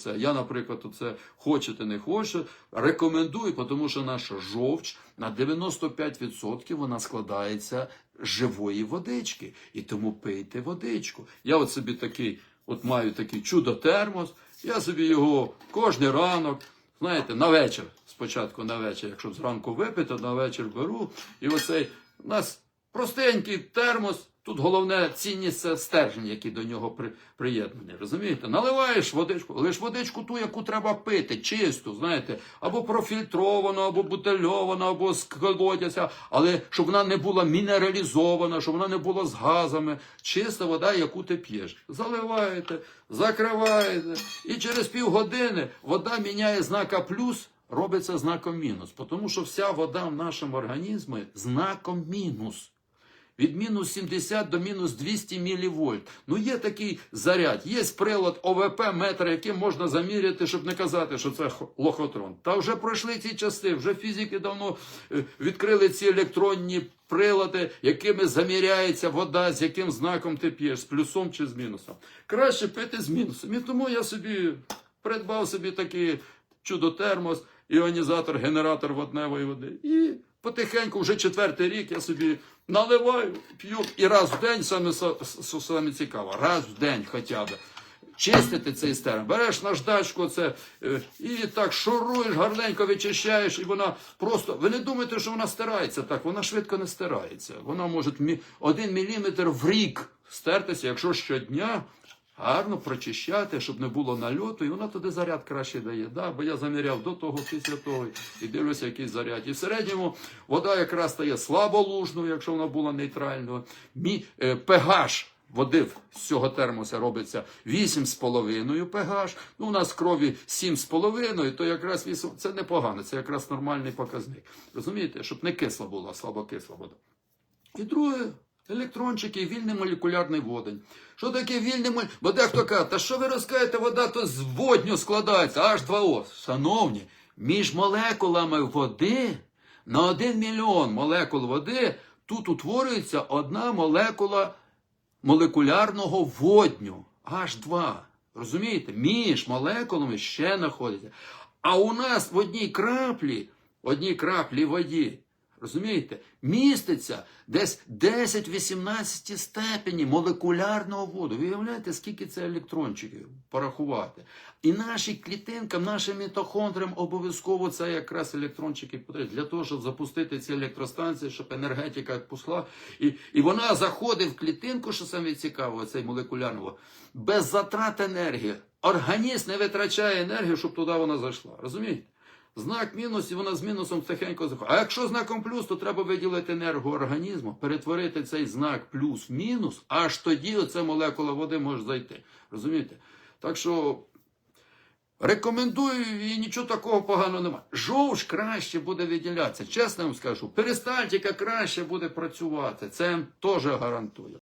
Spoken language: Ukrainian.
оце. Я, наприклад, оце хочете, не хочете, рекомендую, тому що наша жовч на 95% вона складається живої водички. І тому пийте водичку. Я от собі такий, от маю такий чудо-термос, я собі його кожен ранок, знаєте, на вечір, спочатку на вечір, якщо зранку випити, на вечір беру. І оцей у нас простенький термос. Тут головне цінність це стержень, які до нього при, приєднані. Розумієте? Наливаєш водичку, лиш водичку ту, яку треба пити, чисту, знаєте, або профільтровану, або бутильовану, або з колодязя, але щоб вона не була мінералізована, щоб вона не була з газами. Чиста вода, яку ти п'єш. Заливаєте, закриваєте, і через півгодини вода міняє знака плюс. Робиться знаком мінус, тому що вся вода в нашому організмі знаком мінус. Від мінус 70 до мінус 200 мілівольт. Ну є такий заряд, є прилад ОВП метр, яким можна заміряти, щоб не казати, що це хо- лохотрон. Та вже пройшли ці часи, вже фізики давно е, відкрили ці електронні прилади, якими заміряється вода, з яким знаком ти п'єш, з плюсом чи з мінусом. Краще пити з мінусом. І тому я собі придбав собі такий чудо-термос, іонізатор, генератор водневої води. І потихеньку, вже четвертий рік, я собі наливаю, п'ю і раз в день, саме, са- саме цікаво, раз в день хоча б. Чистити цей стерн, береш наждачку це, е, і так шуруєш, гарненько вичищаєш, і вона просто. Ви не думаєте, що вона стирається так, вона швидко не стирається. Вона може один міліметр в рік стертися, якщо щодня гарно прочищати, щоб не було нальоту, і вона туди заряд краще дає. Да? Бо я заміряв до того, після того, і дивлюся, який заряд. І в середньому вода якраз стає слаболужною, якщо вона була нейтральною. Мі, е, pH води з цього термоса робиться 8,5 pH. Ну, у нас в крові 7,5, то якраз 8, це непогано, це якраз нормальний показник. Розумієте, щоб не кисла була, слабокисла вода. І друге, електрончики, вільний молекулярний водень. Що таке вільний молекулярний? Бо дехто каже, та що ви розкажете, вода то з водню складається, H2O. Шановні, між молекулами води на 1 мільйон молекул води тут утворюється одна молекула молекулярного водню. H2. Розумієте? Між молекулами ще знаходиться. А у нас в одній краплі, одній краплі воді, розумієте, міститься десь 10-18 степені молекулярного воду. Ви уявляєте, скільки це електрончиків порахувати? І наші клітинкам, нашим мітохондрям обов'язково це якраз електрончики потрібні для того, щоб запустити ці електростанції, щоб енергетика пішла. І, і вона заходить в клітинку, що саме цікаво, цей молекулярний без затрат енергії. Організм не витрачає енергію, щоб туди вона зайшла. Розумієте? Знак мінус, і вона з мінусом тихенько заходить. А якщо знаком плюс, то треба виділити енергію організму, перетворити цей знак плюс в мінус, аж тоді оця молекула води може зайти. Розумієте? Так що рекомендую і нічого такого поганого немає. Жовч краще буде виділятися. Чесно вам скажу, перистальтика краще буде працювати. Це теж гарантую.